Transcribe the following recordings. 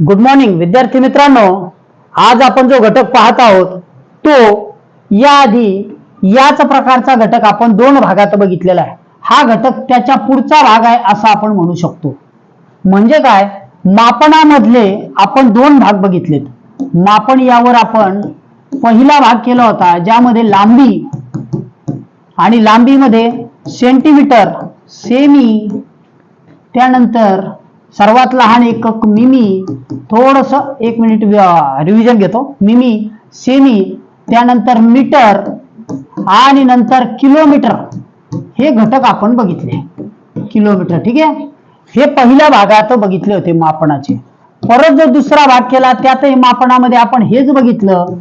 Good morning विद्यार्थी मित्रांनो. आज आपण जो घटक पाहत आहोत तो याआधी याच प्रकारचा घटक आपण दोन भागात बघितलेला आहे. हा घटक त्याच्या पुढचा भाग आहे असं आपण म्हणू शकतो. म्हणजे काय? मापनामधले आपण दोन भाग बघितलेत. मापन यावर आपण पहिला भाग केला होता ज्यामध्ये लांबी आणि लांबीमध्ये सेंटीमीटर सेमी त्यानंतर सर्वात लहान एकक मिमी थोडस एक मिनिट रिव्हिजन घेतो. मिमी सेमी त्यानंतर मीटर आणि नंतर किलोमीटर हे घटक आपण बघितले. किलोमीटर ठीक आहे? हे पहिल्या भागात बघितले होते मापनाचे परत जो दुसरा भाग केला त्यातही मापनामध्ये आपण हेच बघितलं.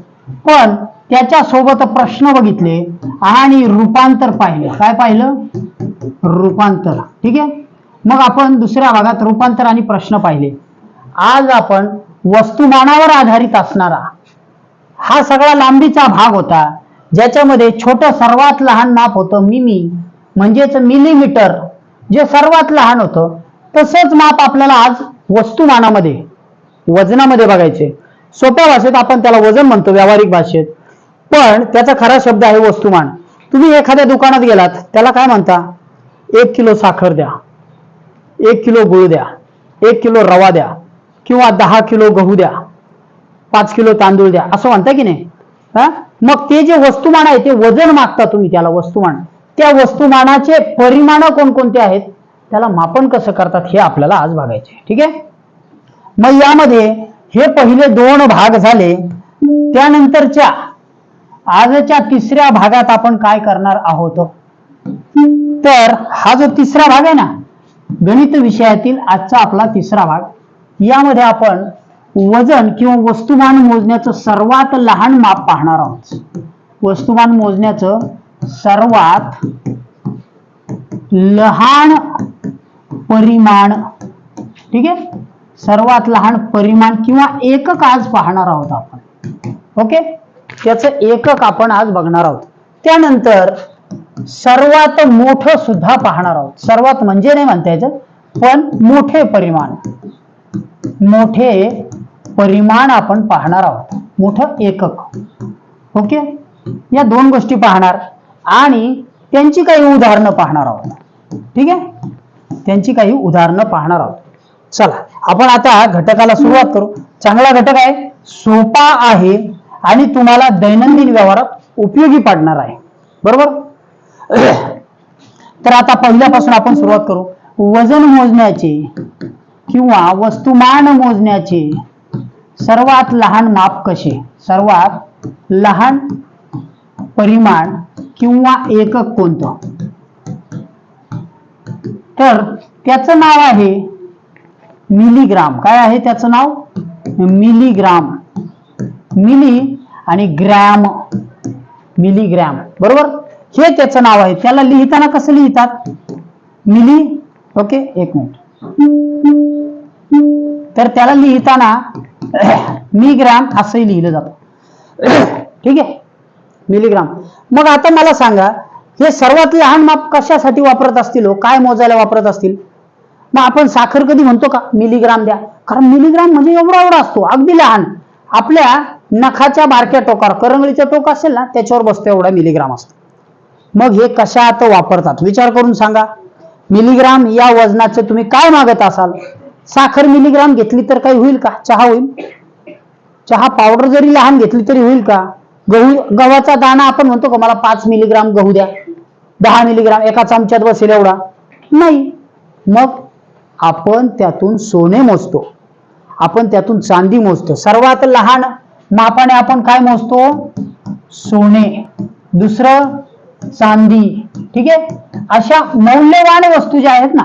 पण त्याच्या सोबत प्रश्न बघितले आणि रूपांतर पाहिले. काय पाहिलं? रूपांतर. ठीक आहे? मग आपण दुसऱ्या भागात रूपांतर आणि प्रश्न पाहिले. आज आपण वस्तुमानावर आधारित असणारा हा सगळा लांबीचा भाग होता ज्याच्यामध्ये छोटं सर्वात लहान माप होतं मिमी म्हणजेच मिलीमीटर. जे सर्वात लहान होतं तसंच माप आपल्याला आज वस्तुमानामध्ये वजनामध्ये बघायचे. सोप्या भाषेत आपण त्याला वजन म्हणतो व्यावहारिक भाषेत. पण त्याचा खरा शब्द आहे वस्तुमान. तुम्ही एखाद्या दुकानात गेलात त्याला काय म्हणता? एक किलो साखर द्या. एक किलो गुळ द्या एक किलो रवा द्या किंवा दहा किलो गहू द्या पाच किलो तांदूळ द्या असं म्हणता की नाही? हा? मग ते जे वस्तुमान आहे ते वजन मागता तुम्ही त्याला वस्तुमान. त्या वस्तुमानाचे परिमाण कोणकोणते आहेत? त्याला मापन कसं करतात हे आपल्याला आज बघायचे ठीक आहे? मग यामध्ये हे पहिले दोन भाग झाले. त्यानंतरच्या आजच्या तिसऱ्या भागात आपण काय करणार आहोत? तर हा जो तिसरा भाग आहे ना गणित विषयातील आजचा आपला तिसरा भाग. यामध्ये आपण वजन किंवा वस्तुमान मोजण्याचं सर्वात लहान माप पाहणार आहोत. वस्तुमान मोजण्याचं सर्वात लहान परिमाण ठीक आहे? सर्वात लहान परिमाण किंवा एकक आज पाहणार आहोत आपण. ओके? त्याचं एकक आपण आज बघणार आहोत. त्यानंतर सर्वात मोठं सुद्धा पाहणार आहोत. सर्वात म्हणजे नाही म्हणता यायचं पण मोठे परिमाण. मोठे परिमाण आपण पाहणार आहोत. मोठं एकक. ओके? या दोन गोष्टी पाहणार आणि त्यांची काही उदाहरणं पाहणार आहोत. ठीक आहे? त्यांची काही उदाहरणं पाहणार आहोत. चला आपण आता घटकाला सुरुवात करू. चांगला घटक आहे सोपा आहे आणि तुम्हाला दैनंदिन व्यवहारात उपयोगी पडणार आहे. बरोबर? तर आता पहिल्यापासून आपण सुरुवात करू. वजन मोजण्याचे किंवा वस्तुमान मोजण्याचे सर्वात लहान माप कसे सर्वात लहान परिमाण किंवा एकक कोणतं? तर त्याचं नाव आहे मिलीग्राम. काय आहे त्याचं नाव? मिलीग्राम. मिली आणि ग्रॅम. मिलीग्रॅम. बरोबर? हे त्याचं नाव आहे. त्याला लिहिताना कसं लिहितात? Milli okay? एक मिनिट. तर त्याला लिहिताना मिग्राम असंही लिहिलं जातं. ठीक आहे? मिलीग्राम. मग आता मला सांगा हे सर्वात लहान माप कशासाठी वापरत असतील हो? काय मोजायला वापरत असतील? मग आपण साखर कधी म्हणतो का? मिलीग्राम द्या. कारण मिलीग्राम म्हणजे एवढा एवढा असतो. अगदी लहान. आपल्या नखाच्या बारक्या टोकावर करंगळीचा टोक असेल ना त्याच्यावर बसतो एवढा मिलीग्राम असतो. मग हे कशात वापरतात? विचार करून सांगा. मिलीग्राम या वजनाचे तुम्ही काय मागत असाल? साखर मिलीग्राम घेतली तर काही होईल का? चहा होईल. चहा पावडर जरी लहान घेतली तरी होईल का? गहू गव्हाचा दाणा आपण म्हणतो का मला पाच मिलीग्राम गहू द्या दहा मिलीग्राम एका चमच्यात बसेल एवढा. नाही. मग आपण त्यातून सोने मोजतो. आपण त्यातून चांदी मोजतो. सर्वात लहान मापाने आपण काय मोजतो? सोने. दुसरं चांदी. ठीक आहे? अशा मौल्यवान वस्तू ज्या आहेत ना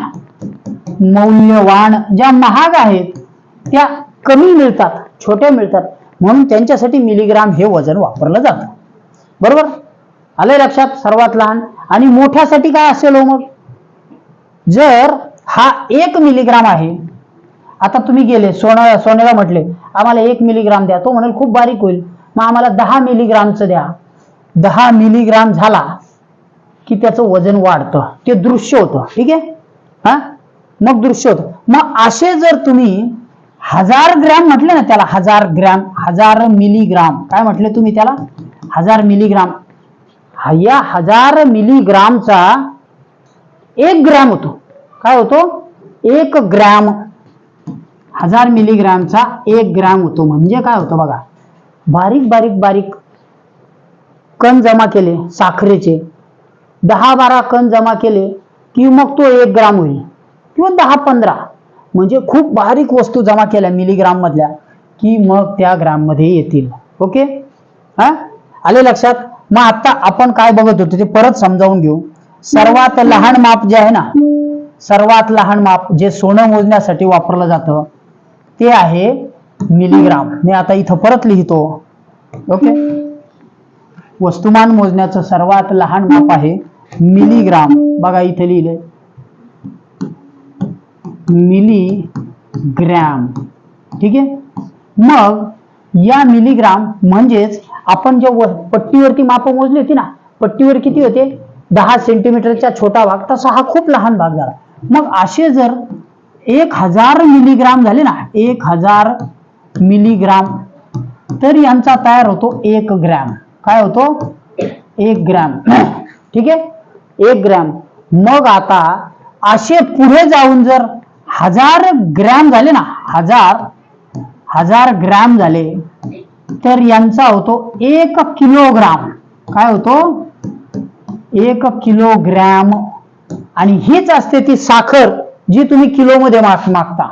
मौल्यवान ज्या महाग आहेत त्या कमी मिळतात छोट्या मिळतात. म्हणून त्यांच्यासाठी मिलीग्राम हे वजन वापरलं जातं. बरोबर? आलंय लक्षात? सर्वात लहान. आणि मोठ्यासाठी काय असेल हो मग? जर हा एक मिलीग्राम आहे आता तुम्ही गेले सोनं सोन्याला म्हटले आम्हाला एक मिलीग्राम द्या. तो म्हणेल खूप बारीक होईल. मग आम्हाला दहा मिलीग्रामचं द्या. दहा मिलीग्राम झाला की त्याचं वजन वाढतं. ते दृश्य होतं. ठीक आहे? हा? मग दृश्य होतं. मग असे जर तुम्ही हजार ग्रॅम म्हटले ना त्याला हजार ग्रॅम हजार मिलीग्राम. काय म्हटले तुम्ही त्याला? हजार मिलीग्राम. या हजार मिलीग्रामचा एक ग्रॅम होतो. काय होतो? एक ग्रॅम. हजार मिलीग्रामचा एक ग्रॅम होतो. म्हणजे काय होतं बघा? बारीक बारीक बारीक कण जमा केले साखरेचे. दहा बारा कण जमा केले की मग तो एक ग्राम होईल. किंवा दहा पंधरा म्हणजे खूप बारीक वस्तू जमा केल्या मिलीग्राम मधल्या की मग त्या ग्राममध्ये येतील. ओके? हा? आले लक्षात? मग आता आपण काय बघत होतो ते परत समजावून घेऊ. सर्वात लहान माप जे आहे ना सर्वात लहान माप जे सोनं मोजण्यासाठी वापरलं जातं ते आहे मिलीग्राम मी आता इथं परत लिहितो. ओके? वस्तुमान मोजण्याचं सर्वात लहान माप आहे मिलीग्राम. बघा इथे लिहिले मिलीग्रॅम. ठीक आहे? मग या मिलीग्राम म्हणजेच आपण जे पट्टीवरती माप मोजली होती ना पट्टीवर किती होते? दहा सेंटीमीटरचा छोटा भाग. तसा हा खूप लहान भाग झाला. मग असे जर एक हजार मिलीग्राम झाले ना एक हजार मिलीग्राम तर यांचा तयार होतो एक ग्रॅम. काय होतो? एक ग्रॅम. ठीक आहे? एक ग्रॅम. मग आता असे पुढे जाऊन जर हजार ग्रॅम झाले ना हजार हजार ग्रॅम झाले तर यांचा होतो एक किलोग्राम. काय होतो? एक किलोग्रॅम. आणि हीच असते ती साखर जी तुम्ही किलोमध्ये माग मागता.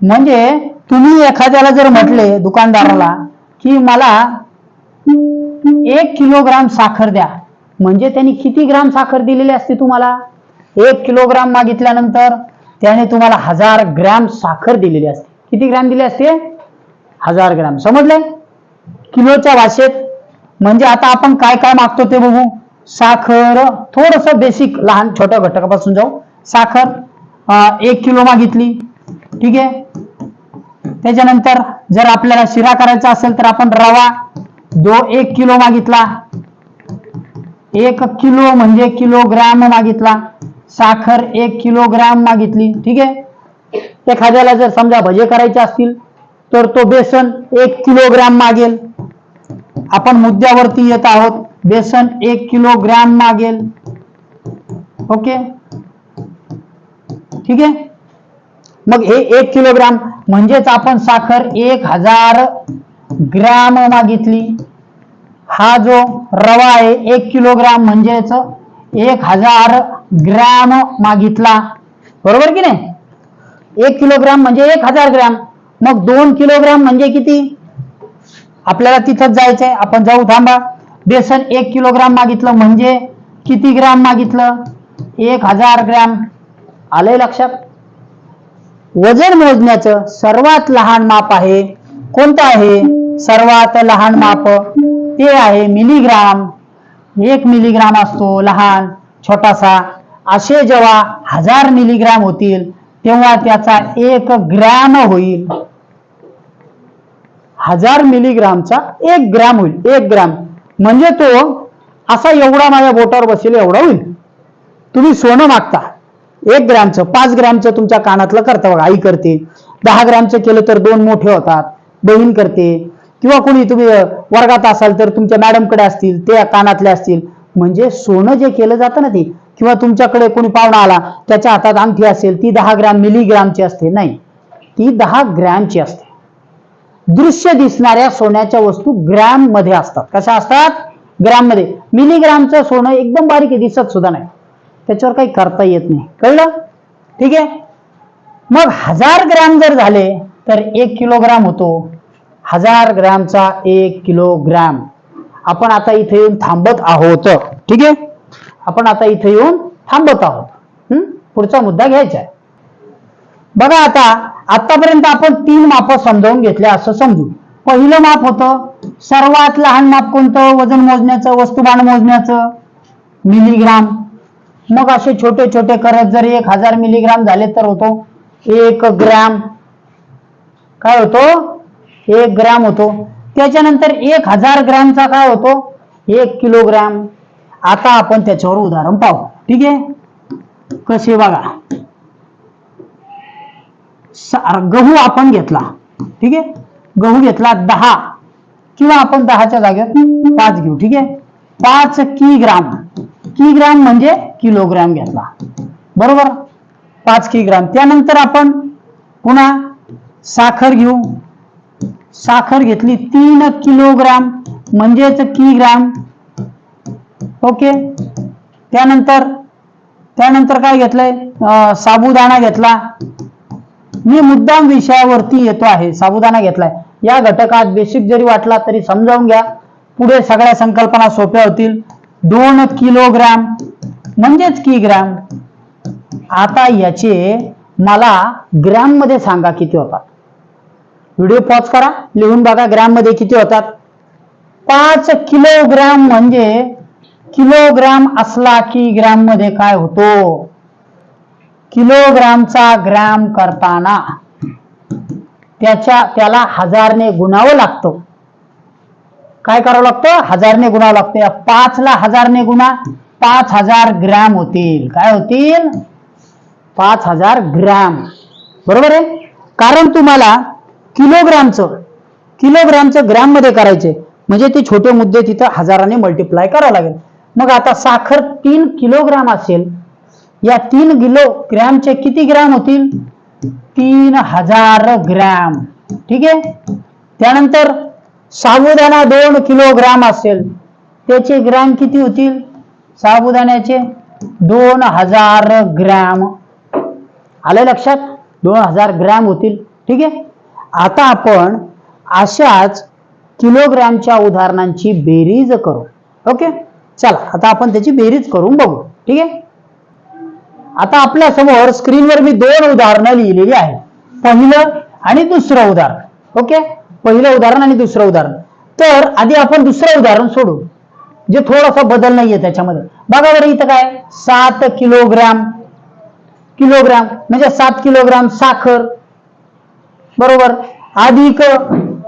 म्हणजे तुम्ही एखाद्याला जर म्हटले दुकानदाराला की मला एक किलोग्राम साखर द्या. म्हणजे त्यांनी किती ग्राम साखर दिलेली असते तुम्हाला? एक किलोग्राम मागितल्यानंतर त्याने तुम्हाला हजार ग्रॅम साखर दिलेली असते. किती ग्रॅम दिले असते? हजार ग्रॅम. समजले किलोच्या भाषेत. म्हणजे आता आपण काय काय मागतो ते बघू. साखर थोडस बेसिक लहान छोट्या घटकापासून जाऊ. साखर एक किलो मागितली. ठीक आहे? त्याच्यानंतर जर आपल्याला शिरा करायचा असेल तर आपण रवा दो एक किलो मागितला. एक किलो म्हणजे किलोग्राम मागितला. साखर एक किलोग्राम मागितली. ठीक आहे? एखाद्याला जर समजा भजे करायचे असतील तर तो बेसन एक किलोग्राम मागेल. आपण मुद्द्यावरती येत आहोत. बेसन एक किलोग्राम मागेल. ओके? ठीक आहे? मग हे एक किलोग्राम म्हणजेच आपण साखर एक हजार ग्रॅम मागितली. हा जो रवा आहे एक किलोग्राम म्हणजेच एक हजार ग्रॅम मागितला. बरोबर की नाही? एक किलोग्राम म्हणजे एक हजार ग्रॅम. मग दोन किलोग्राम म्हणजे किती? आपल्याला तिथंच जायचंय. आपण जाऊ थांबा. बेसन एक किलोग्राम मागितलं म्हणजे किती ग्रॅम मागितलं? एक हजार ग्रॅम. आलंय लक्षात? वजन मोजण्याचं सर्वात लहान माप आहे. कोणतं आहे? सर्वात लहान माप. ते आहे मिलीग्राम. एक मिलीग्राम असतो लहान छोटासा. असे जेव्हा हजार मिलीग्राम होतील तेव्हा त्याचा एक ग्रॅम होईल. हजार मिलीग्रामचा एक ग्रॅम होईल एक ग्रॅम. म्हणजे तो असा एवढा माझ्या बोटावर बसेल एवढा होईल. तुम्ही सोनं मागता. एक ग्रॅमचं पाच ग्रॅमचं तुमच्या कानातलं करता बघा. आई करते. दहा ग्रॅमचं केलं तर दोन मोठे होतात. बहीण करते. किंवा कोणी तुम्ही वर्गात असाल तर तुमच्या मॅडमकडे असतील ते कानातले असतील. म्हणजे सोनं जे केलं जातं ना ते किंवा तुमच्याकडे कोणी पाहुणा आला त्याच्या हातात अंगठी असेल ती दहा ग्रॅम मिलीग्रामची असते. नाही. ती दहा ग्रॅमची असते. दृश्य दिसणाऱ्या सोन्याच्या वस्तू ग्रॅममध्ये असतात. कशा असतात? ग्रॅममध्ये मिलीग्रामचं सोनं एकदम बारीक आहे दिसत सुद्धा नाही. त्याच्यावर काही करता येत नाही. कळलं? ठीक आहे? मग हजार ग्रॅम जर झाले तर एक किलोग्राम होतो. हजार ग्रॅमचा एक किलोग्रॅम. आपण आता इथे येऊन थांबत आहोत. ठीक आहे? आपण आता इथे येऊन थांबत आहोत. हम्म? पुढचा मुद्दा घ्यायचा आहे. बघा आता आतापर्यंत आपण तीन माप समजावून घेतले असं समजू. पहिलं माप होतं सर्वात लहान माप कोणतं? वजन मोजण्याचं वस्तुमान मोजण्याचं. मिलीग्राम. मग असे छोटे छोटे करत जर एक हजार मिलीग्राम झाले तर होतो एक ग्रॅम. काय होतो? एक ग्रॅम होतो. त्याच्यानंतर एक हजार ग्रॅमचा काय होतो? एक किलोग्रॅम. आता आपण त्याच्यावर उदाहरण पाहू. ठीक आहे? कसे बघा. गहू आपण घेतला. ठीक आहे? गहू घेतला दहा. किंवा आपण दहाच्या जागेवर पाच घेऊ. ठीक आहे? पाच कि ग्राम म्हणजे किलोग्राम घेतला. बरोबर? पाच किग्राम. त्यानंतर आपण पुन्हा साखर घेऊ. साखर घेतली तीन किलोग्राम म्हणजेच किग्राम. ओके? त्यानंतर त्यानंतर काय घेतलंय? साबुदाणा घेतला. मी मुद्दाम विषयावरती येतो आहे. साबुदाणा घेतलाय. या घटकात बेसिक जरी वाटला तरी समजावून घ्या. पुढे सगळ्या संकल्पना सोप्या होतील. दोन किलोग्राम म्हणजेच किग्राम. आता याचे मला ग्रॅममध्ये सांगा किती होतात. व्हिडिओ पॉज करा. लिहून बघा ग्रॅममध्ये किती होतात. पाच किलोग्राम म्हणजे किलोग्राम असला की ग्रॅममध्ये काय होतो? किलोग्रामचा ग्रॅम करताना त्याच्या त्याला हजारने गुणावं लागतो. काय करावं लागतं? हजारने गुणावं लागतं. या पाचला हजारने गुणा. पाच हजार ग्रॅम होतील. काय होतील? पाच हजार ग्रॅम बरोबर आहे? कारण तुम्हाला किलोग्रामचं किलोग्रामचं ग्रॅममध्ये करायचे. म्हणजे ते छोटे मुद्दे तिथं हजाराने मल्टिप्लाय करावं लागेल. मग आता साखर तीन किलोग्राम असेल या तीन किलो ग्रॅमचे किती ग्रॅम होतील? तीन हजार ग्रॅम. ठीक आहे? त्यानंतर साबुदाणा दोन किलोग्राम असेल त्याचे ग्रॅम किती होतील? साबुदाण्याचे दोन हजार ग्रॅम. आलं लक्षात? दोन हजार ग्रॅम होतील. ठीक आहे? आता आपण अशाच किलोग्रॅमच्या उदाहरणांची बेरीज करू. ओके? चला आता आपण त्याची बेरीज करून बघू. ठीक आहे? आता आपल्यासमोर स्क्रीनवर मी दोन उदाहरणं लिहिलेली आहेत. पहिलं आणि दुसरं उदाहरण. ओके? पहिलं उदाहरण आणि दुसरं उदाहरण. तर आधी आपण दुसरं उदाहरण सोडू जे थोडासा बदल नाहीये त्याच्यामध्ये. बघा बरं इथं काय? सात किलोग्राम. किलोग्राम म्हणजे सात किलोग्राम साखर. बरोबर? अधिक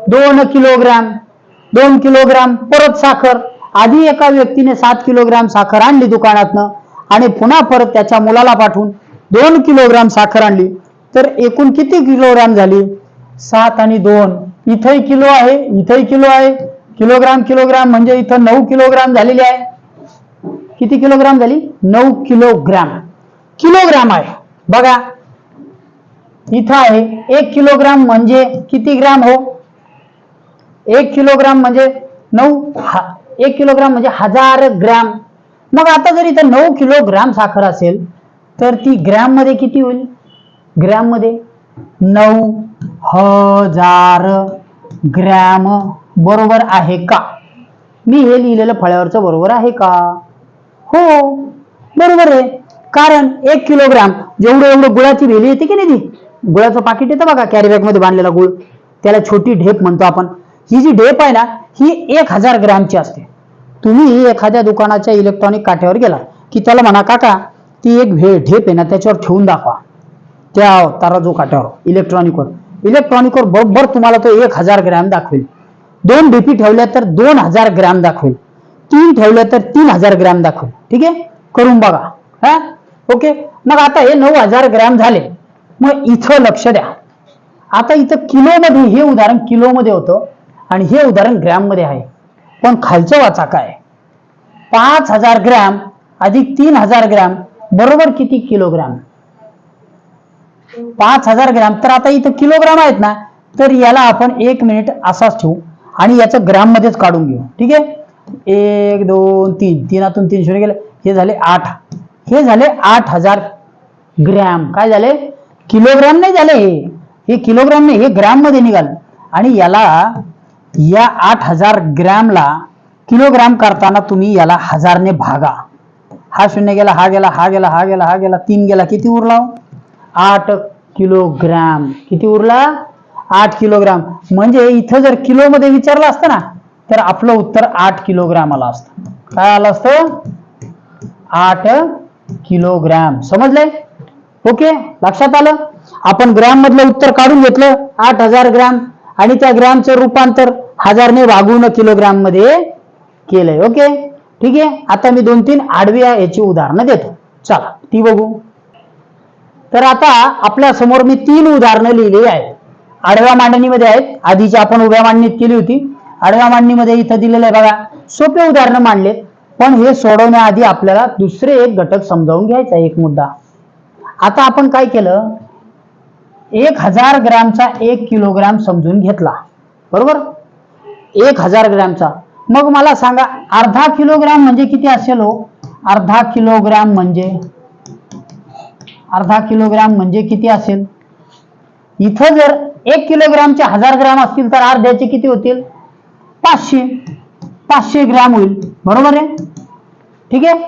दोन किलोग्राम दोन किलोग्राम परत साखर. आधी एका व्यक्तीने सात किलोग्राम साखर आणली दुकानातनं आणि पुन्हा परत त्याच्या मुलाला पाठवून दोन किलोग्राम साखर आणली. तर एकूण किती किलोग्राम झाली? सात आणि दोन. इथंही किलो आहे इथंही किलो आहे. किलोग्राम किलोग्राम म्हणजे इथं नऊ किलोग्राम झालेली आहे. किती किलोग्राम झाली? नऊ किलोग्राम. किलोग्राम आहे. बघा इथं आहे. एक किलोग्राम म्हणजे किती ग्राम हो? एक किलोग्राम म्हणजे नऊ हा एक किलोग्राम म्हणजे हजार ग्राम. मग आता जर इथं नऊ किलोग्राम साखर असेल तर ती ग्रॅममध्ये किती होईल? ग्रॅममध्ये नऊ हजार ग्रॅम बरोबर आहे का? मी हे लिहिलेलं फळ्यावरचं बरोबर आहे का? हो बरोबर आहे. कारण एक किलोग्राम जेवढं एवढं गुळाची वेली येते की नाही ती? गुळाचं पाकिट येतं बघा कॅरीबॅगमध्ये मध्ये बांधलेला गुळ. त्याला छोटी ढेप म्हणतो आपण. ही जी ढेप आहे ना ही एक हजार ग्रॅमची असते. तुम्ही एखाद्या दुकानाच्या इलेक्ट्रॉनिक काठ्यावर गेला की त्याला म्हणा काका ती एक भे ढेप आहे ना त्याच्यावर ठेवून दाखवा. त्या तराजू काठ्यावर इलेक्ट्रॉनिकवर इलेक्ट्रॉनिकवर बरोबर तुम्हाला तो एक हजार ग्रॅम दाखवेल. दोन ढेपी ठेवल्या तर दोन हजार ग्रॅम दाखवेल. तीन ठेवल्या तर तीन हजार ग्रॅम दाखवेल. ठीक आहे? करून बघा. हा? ओके? मग आता हे नऊ हजार ग्रॅम झाले. मग इथं लक्ष द्या. आता इथं किलोमध्ये हे उदाहरण किलोमध्ये होतं आणि हे उदाहरण ग्रॅममध्ये आहे. पण खालचं वाचा काय? पाच हजार ग्रॅम अधिक तीन हजार ग्रॅम बरोबर किती किलोग्राम? पाच हजार ग्रॅम. तर आता इथं किलोग्राम आहेत ना तर याला आपण एक मिनिट असाच ठेवू आणि याचं ग्रॅममध्येच काढून घेऊ. ठीक आहे? एक दोन तीन. तीनातून तीन शून्य गेले. हे झाले आठ. हे झाले आठ हजार ग्रॅम. काय झाले? किलोग्राम नाही झाले हे. हे किलोग्राम नाही हे ग्रॅममध्ये निघाल. आणि याला या आठ हजार ग्रॅमला किलोग्राम करताना तुम्ही याला हजारने भागा. हा शून्य गेला हा गेला हा गेला हा गेला हा गेला तीन गेला किती उरला हो? आठ किलोग्राम. किती उरला? आठ किलोग्राम. म्हणजे इथं जर किलोमध्ये विचारलं असतं ना तर आपलं उत्तर आठ किलोग्राम आलं असतं. काय आलं असतं? आठ किलोग्राम. समजलंय? ओके? लक्षात आलं? आपण ग्रॅम मधलं उत्तर काढून घेतलं. आठ हजार ग्रॅम. आणि त्या ग्रॅमचं रूपांतर हजारने वागून किलोग्राममध्ये केलंय. ओके? ठीक आहे? आता मी दोन तीन आडव्या याची उदाहरणं देतो. चला ती बघू. तर आता आपल्यासमोर मी तीन उदाहरणं लिहिली आहेत. आडव्या मांडणीमध्ये आहेत. आधीची आपण उभ्या मांडणीत केली होती. आडव्या मांडणीमध्ये इथं दिलेलं आहे बघा. सोपे उदाहरणं मांडलेत पण हे सोडवण्याआधी आपल्याला दुसरे एक घटक समजावून घ्यायचा एक मुद्दा. आता आपण काय केलं? एक हजार ग्रॅमचा एक किलोग्राम समजून घेतला. बरोबर? एक हजार ग्रॅमचा. मग मला सांगा अर्धा किलोग्राम म्हणजे किती असेल हो? अर्धा किलोग्राम म्हणजे? अर्धा किलोग्राम म्हणजे किती असेल? इथं जर एक किलोग्रामचे हजार ग्रॅम असतील तर अर्ध्याचे किती होतील? पाचशे. पाचशे ग्रॅम होईल. बरोबर आहे? ठीक आहे?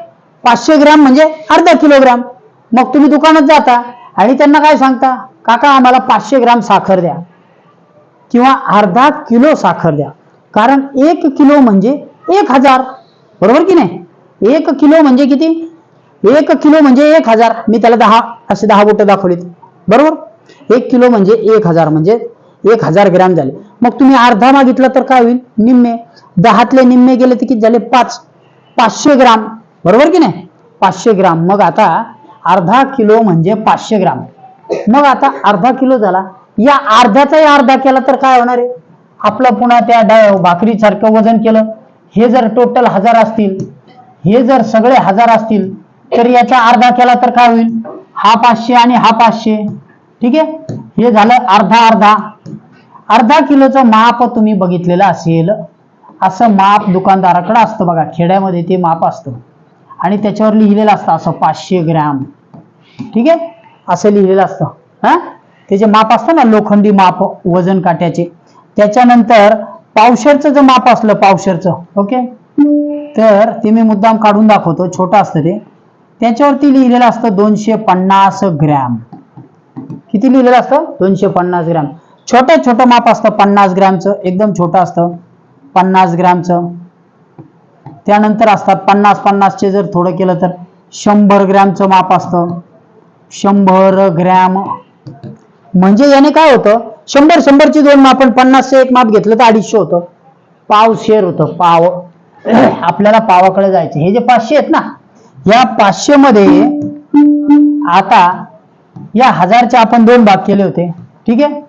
पाचशे ग्रॅम म्हणजे अर्धा किलोग्राम. मग तुम्ही दुकानात जाता आणि त्यांना काय सांगता? काका आम्हाला पाचशे ग्राम साखर द्या. किंवा अर्धा किलो साखर द्या. कारण एक किलो म्हणजे एक हजार. बरोबर की नाही? एक किलो म्हणजे किती? एक किलो म्हणजे एक हजार. मी त्याला दहा असे दहा बोटं दाखवलीत. बरोबर? एक किलो म्हणजे एक हजार म्हणजे एक हजार ग्रॅम झाले. मग तुम्ही अर्धा मागितला तर काय होईल? निम्मे. दहातले निम्मे गेले तर किती झाले? पाच. पाचशे ग्राम. बरोबर की नाही? पाचशे ग्राम. मग आता अर्धा किलो म्हणजे पाचशे ग्राम. मग आता अर्धा किलो झाला. या अर्ध्याचाही अर्धा केला तर काय होणार आहे? आपलं पुन्हा त्या डा- भाकरीसारखं वजन केलं. हे जर टोटल हजार असतील हे जर सगळे हजार असतील तर याचा अर्धा केला तर काय होईल? हा पाचशे आणि हा पाचशे. ठीक आहे? हे झालं अर्धा अर्धा. अर्धा किलोचं माप तुम्ही बघितलेलं असेल. असं माप दुकानदाराकडे असतं बघा. खेड्यामध्ये ते माप असतं. आणि त्याच्यावर लिहिलेलं असतं असं पाचशे ग्रॅम. ठीक आहे? असं लिहिलेलं असतं. हा? त्याचे माप असतं ना लोखंडी माप वजन काट्याचे त्याच्यानंतर पावशरचं जर माप असलं पावशरचं ओके? तर ते मी मुद्दाम काढून दाखवतो छोटं असतं ते. त्याच्यावरती लिहिलेलं असतं दोनशे पन्नास ग्रॅम. किती लिहिलेलं असतं? दोनशे पन्नास ग्रॅम. छोटं छोटं माप असतं पन्नास ग्रॅमचं एकदम छोटं असतं. पन्नास ग्रॅमचं. त्यानंतर असतात पन्नास पन्नासचे जर थोडं केलं तर शंभर ग्रॅमचं माप असतं. शंभर ग्रॅम. म्हणजे याने काय होतं? शंभर शंभरची दोन माप आणि पन्नासचे एक माप घेतलं तर अडीचशे होतं. पाव शेर होतं. पाव. आपल्याला पावाकडे जायचं. हे जे पाचशे आहेत ना या पाचशे मध्ये आता या हजारचे आपण दोन भाग केले होते. ठीक आहे?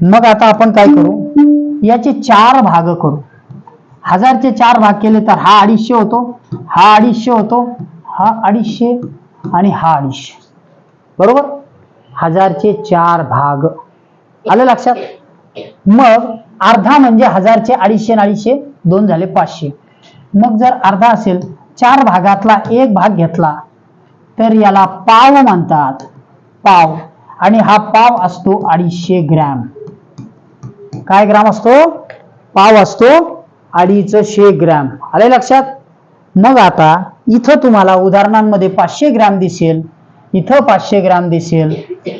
मग आता आपण काय करू? याचे चार भाग करू. हजारचे चार भाग केले तर हा अडीचशे होतो हा अडीचशे होतो हा अडीचशे आणि हा अडीचशे. बरोबर? हजारचे चार भाग. आलं लक्षात? मग अर्धा म्हणजे हजारचे अडीचशे अडीचशे दोन झाले पाचशे. मग जर अर्धा असेल चार भागातला एक भाग घेतला तर याला पाव म्हणतात. पाव. आणि हा पाव असतो अडीचशे ग्रॅम. काय ग्राम असतो? पाव असतो अडीचशे ग्रॅम. आले लक्षात? मग आता इथं तुम्हाला उदाहरणांमध्ये पाचशे ग्रॅम दिसेल इथं पाचशे ग्रॅम दिसेल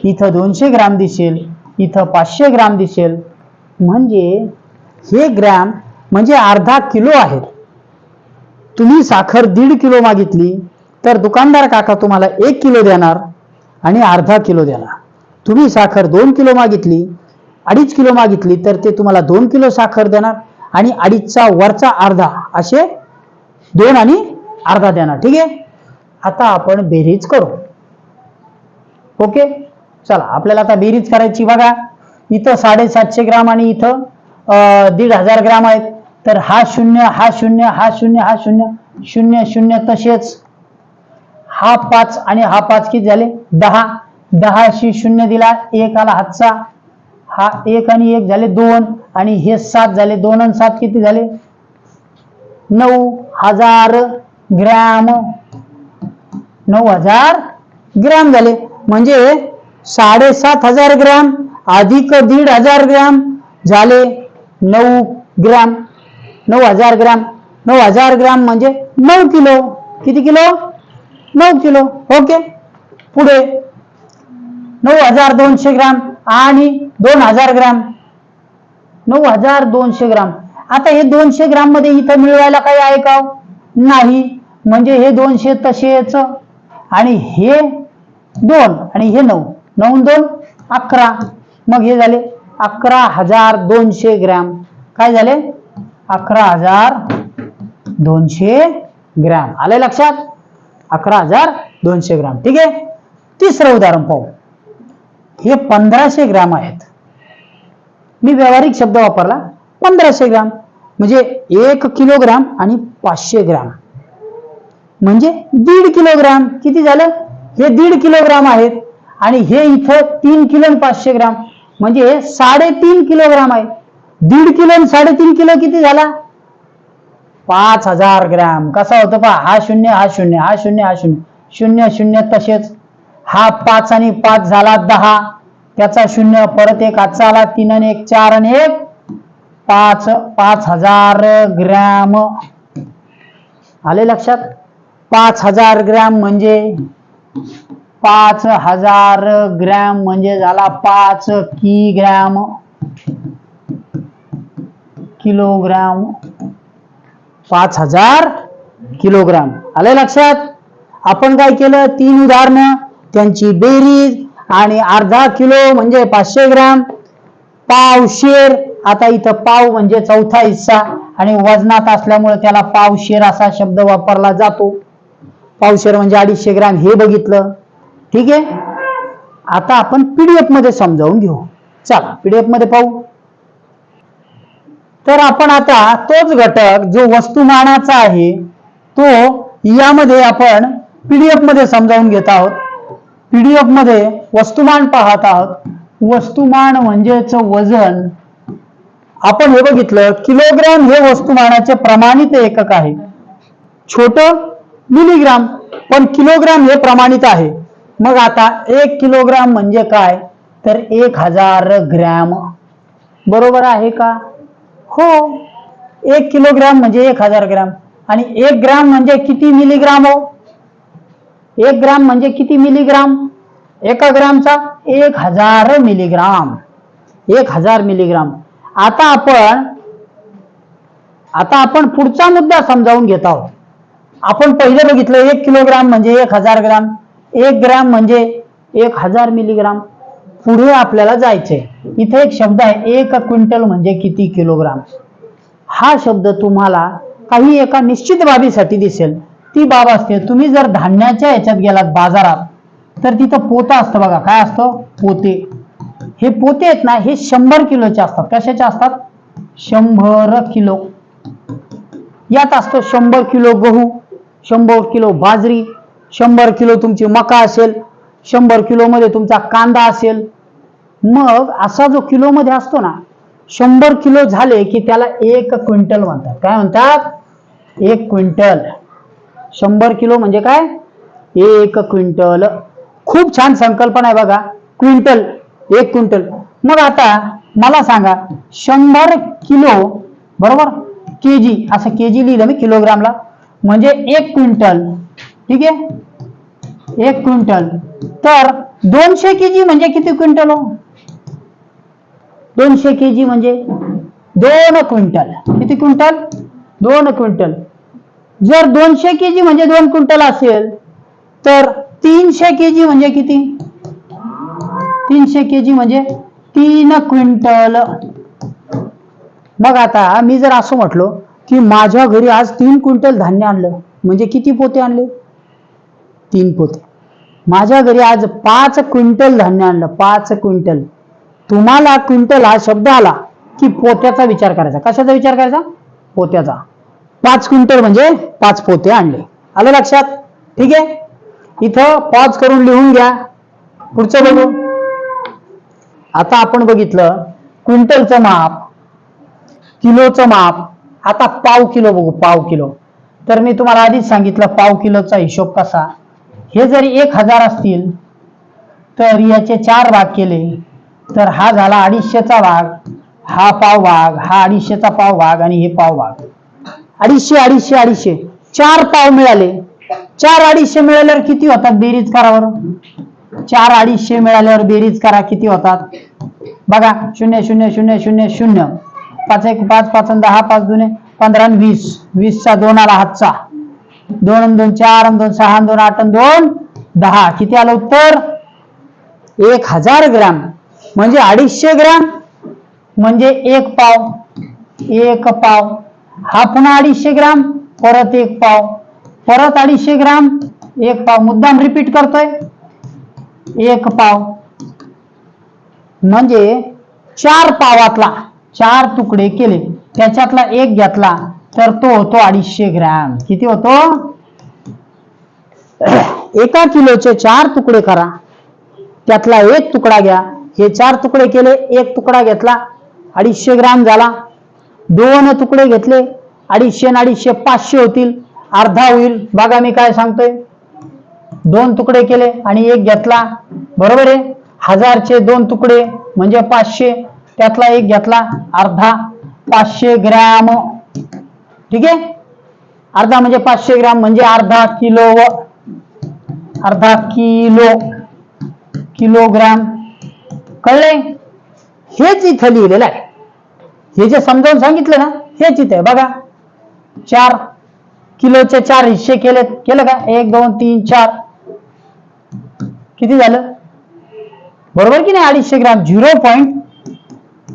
इथं दोनशे ग्रॅम दिसेल इथं पाचशे ग्रॅम दिसेल. म्हणजे हे ग्रॅम म्हणजे अर्धा किलो आहेत तुम्ही साखर दीड किलो मागितली तर दुकानदार काका तुम्हाला एक किलो देणार आणि अर्धा किलो देणार. तुम्ही साखर दोन किलो मागितली अडीच किलो मागितली तर ते तुम्हाला दोन किलो साखर देणार. आणि अडीचचा वरचा अर्धा असे दोन आणि अर्धा देणार. ठीक आहे? आता आपण बेरीज करू. ओके? चला आपल्याला आता बेरीज करायची बघा. इथं साडेसातशे ग्राम आणि इथं दीड हजार ग्राम आहेत. तर हा शून्य हा शून्य हा शून्य हा शून्य शून्य शून्य तसेच. हा पाच आणि हा पाच किती झाले? दहा. दहाशी शून्य दिला. एक आला हातचा. हा एक आणि एक झाले दोन आणि हे सात झाले दोन आणि सात किती झाले? नऊ हजार ग्रॅम. नऊ हजार ग्रॅम झाले. म्हणजे साडेसात हजार ग्रॅम अधिक दीड हजार ग्रॅम झाले नऊ ग्रॅम. नऊ हजार ग्रॅम. नऊ हजार ग्रॅम म्हणजे नऊ किलो. किती किलो? नऊ किलो. ओके. पुढे. नऊ हजार दोनशे ग्राम. आणि दोन हजार ग्रॅम. नऊ हजार दोनशे ग्राम. आता हे दोनशे ग्राममध्ये इथं मिळवायला काही आहे का? नाही. म्हणजे हे दोनशे तसेच. आणि हे दोन आणि हे नऊ. नऊ दोन अकरा. मग हे झाले अकरा हजार दोनशे ग्रॅम. काय झाले? अकरा हजार दोनशे ग्रॅम. आले लक्षात? अकरा हजार दोनशे ग्राम. ठीक आहे? तिसरं उदाहरण पाहू. हे पंधराशे ग्रॅम आहेत. मी व्यावहारिक शब्द वापरला पंधराशे ग्राम. म्हणजे एक किलोग्राम आणि पाचशे ग्राम. म्हणजे दीड किलोग्राम. किती झालं? हे दीड किलोग्राम आहेत. आणि हे इथं तीन किलो आणि पाचशे ग्राम. म्हणजे हे साडेतीन किलोग्राम आहे. दीड किलो आणि साडेतीन किलो किती झाला? पाच हजार ग्रॅम. कसा होतो पहा? हा शून्य हा शून्य हा शून्य हा शून्य. शून्य शून्य तसेच. हा पाच आणि पाच झाला दहा. त्याचा शून्य परत एक आजचा आला तीन आणि एक चार आणि एक. पाच पाच हजार ग्रॅम. आले लक्षात? पाच हजार ग्रॅम म्हणजे? पाच हजार ग्रॅम म्हणजे झाला पाच की ग्रॅम किलोग्राम. पाच हजार किलोग्राम. आले लक्षात? आपण काय केलं? तीन उदाहरणं. त्यांची बेरीज आणि अर्धा किलो म्हणजे पाचशे ग्राम पाव शेर आता इथं पाव म्हणजे चौथा हिस्सा आणि वजनात असल्यामुळे त्याला पावशेर असा शब्द वापरला जातो. पावशेर म्हणजे अडीचशे ग्राम हे बघितलं. ठीक आहे? आता आपण पीडीएफमध्ये समजावून घेऊ. चला पीडीएफमध्ये पाहू. तर आपण आता तोच घटक जो वस्तुमानाचा आहे तो यामध्ये आपण पीडीएफमध्ये समजावून घेत आहोत. पीडीएफमध्ये वस्तुमान पाहत आहोत. वस्तुमान म्हणजेच वजन. आपण हे बघितलं किलोग्राम हे वस्तुमानाचे प्रमाणित एकक आहे. छोट मिलीग्राम पण किलोग्राम हे प्रमाणित आहे. मग आता एक किलोग्राम म्हणजे काय? तर एक हजार ग्रॅम. बरोबर आहे का? हो. एक किलोग्राम म्हणजे एक हजार ग्रॅम. आणि एक ग्राम म्हणजे किती मिलीग्राम हो? एक ग्राम म्हणजे किती मिलीग्राम? एका ग्रामचा एक हजार मिलीग्राम. एक हजार मिलीग्राम. आता आपण आता आपण पुढचा मुद्दा समजावून घेत आहोत. आपण पहिले बघितलं एक किलोग्राम म्हणजे एक हजार ग्राम. एक ग्राम म्हणजे एक हजार मिलीग्राम. पुढे आपल्याला जायचंय. इथे एक शब्द आहे एक क्विंटल म्हणजे किती किलोग्राम? हा शब्द तुम्हाला काही एका निश्चित बाबीसाठी दिसेल. ती बाब असते. तुम्ही जर धान्याच्या याच्यात गेलात बाजारात तर तिथं पोतं असतं बघा. काय असतं? पोते. हे पोते आहेत ना हे शंभर किलोचे असतात. कशाचे असतात? शंभर किलो. यात असतो शंभर किलो गहू शंभर किलो बाजरी शंभर किलो तुमची मका असेल शंभर किलोमध्ये तुमचा कांदा असेल. मग असा जो किलोमध्ये असतो ना शंभर किलो झाले की त्याला एक क्विंटल म्हणतात. काय म्हणतात? एक क्विंटल. शंभर किलो म्हणजे काय? एक क्विंटल. खूप छान संकल्पना आहे बघा. क्विंटल एक क्विंटल. मग आता मला सांगा शंभर किलो बरोबर? के जी असं के जी लिहिलं मी किलोग्रामला. म्हणजे एक क्विंटल ठीक आहे? एक क्विंटल. तर दोनशे के जी म्हणजे किती क्विंटल हो? दोनशे के जी म्हणजे दोन क्विंटल. किती क्विंटल? दोन क्विंटल. जर दोनशे के जी म्हणजे दोन क्विंटल असेल तर तीनशे के जी म्हणजे किती? तीनशे के जी म्हणजे तीन क्विंटल. मग आता मी जर असं म्हटलो की माझ्या घरी आज तीन क्विंटल धान्य आणलं म्हणजे किती पोते आणले? तीन पोते. माझ्या घरी आज पाच क्विंटल धान्य आणलं पाच क्विंटल. तुम्हाला क्विंटल हा शब्द आला की पोत्याचा विचार करायचा. कशाचा विचार करायचा? पोत्याचा. पाच क्विंटल म्हणजे पाच पोते आणले. आलं लक्षात? ठीक आहे? इथं पॉज करून लिहून घ्या. पुढचं बघू. आता आपण बघितलं क्विंटलचं माप किलोचं माप आता पाव किलो बघू पाव किलो. तर मी तुम्हाला आधीच सांगितलं पाव किलोचा हिशोब कसा? हे जरी एक हजार असतील तर याचे चार भाग केले तर हा झाला अडीचशेचा भाग हा पाव भाग हा अडीचशेचा पाव भाग आणि हे पाव भाग. अडीचशे अडीचशे अडीचशे. चार पाव मिळाले. चार अडीचशे मिळाल्यावर किती होतात बेरीज करावर? चार अडीचशे मिळाल्यावर बेरीज करा किती होतात? बघा शून्य शून्य शून्य शून्य शून्य. पाच एक पाच पाच दहा पाच दोन पंधरा वीस. वीसचा दोन आला हातचा. दोन आणि दोन चार दोन सहा दोन आठ दोन दहा. किती आलं उत्तर? एक हजार ग्रॅम. म्हणजे अडीचशे ग्रॅम. म्हणजे एक पाव. एक पाव. हा पुन्हा अडीचशे ग्राम परत एक पाव. परत अडीचशे ग्राम एक पाव. मुद्दाम रिपीट करतोय. एक पाव. म्हणजे चार पावातला चार तुकडे केले. त्याच्यातला एक घेतला तर तो होतो अडीचशे ग्रॅम. किती होतो? एका किलोचे चार तुकडे करा. त्यातला एक तुकडा घ्या. हे चार तुकडे केले एक तुकडा घेतला अडीचशे ग्राम झाला. दोन तुकडे घेतले. अडीचशे अडीचशे पाचशे होतील. अर्धा होईल. बघा मी काय सांगतोय. दोन तुकडे केले आणि एक घेतला. बरोबर आहे? हजारचे दोन तुकडे म्हणजे पाचशे. त्यातला एक घेतला. अर्धा. पाचशे ग्रॅम. ठीक आहे? अर्धा म्हणजे पाचशे ग्रॅम म्हणजे अर्धा किलो. व अर्धा किलो. किलोग्राम. कळले हेच इथं लिहिलेलं आहे. हे जे समजावून सांगितलं ना हेच इथे आहे. बघा चार किलोचे चार हिस्से केले केलं का? एक दोन तीन चार. किती झालं? बरोबर की नाही? अडीचशे ग्राम. झिरो पॉईंट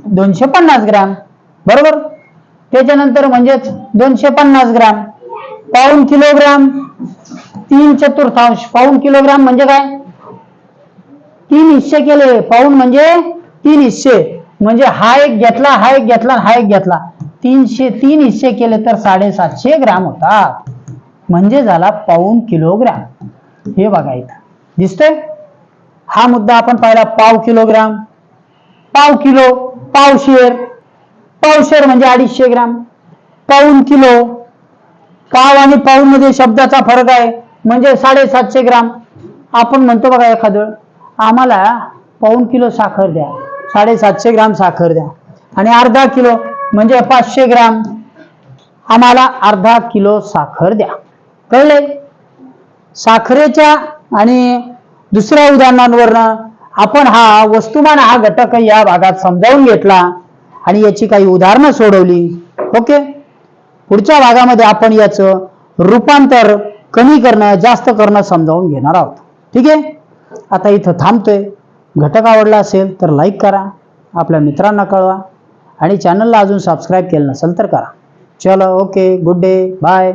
दोनशे पन्नास ग्राम. बरोबर? त्याच्यानंतर म्हणजेच दोनशे पन्नास ग्राम. पाऊन किलोग्राम. तीन चतुर्थांश. पाऊन किलोग्राम म्हणजे काय? तीन हिस्से केले. पाऊन म्हणजे तीन हिस्से. म्हणजे हा एक घेतला हा एक घेतला हा एक घेतला. तीनशे तीन हिस्से केले तर साडेसातशे ग्राम होतात. म्हणजे झाला पाऊन किलोग्राम. हे बघा इथं. दिसतंय? हा मुद्दा आपण पाहिला पाव किलोग्राम. पाव किलो पावशेर पावशेर म्हणजे अडीचशे ग्राम. पाऊन किलो. पाव आणि पाऊन मध्ये शब्दाचा फरक आहे. म्हणजे साडेसातशे ग्राम. आपण म्हणतो बघा एखादं आम्हाला पाऊन किलो साखर द्या. साडेसातशे ग्राम साखर द्या. आणि अर्धा किलो म्हणजे पाचशे ग्राम आम्हाला अर्धा किलो साखर द्या. कळले साखरेच्या आणि दुसऱ्या उदाहरणांवरनं आपण हा वस्तुमान हा घटक या भागात समजावून घेतला आणि याची काही उदाहरणं सोडवली. ओके? पुढच्या भागामध्ये आपण याचं रूपांतर कमी करणं जास्त करणं समजावून घेणार आहोत. ठीक आहे? आता इथं थांबतोय. घटक आवडला असेल तर लाईक करा आपल्या मित्रांना कळवा आणि चॅनलला अजून सबस्क्राईब केलं नसेल तर करा. चलो ओके गुड डे बाय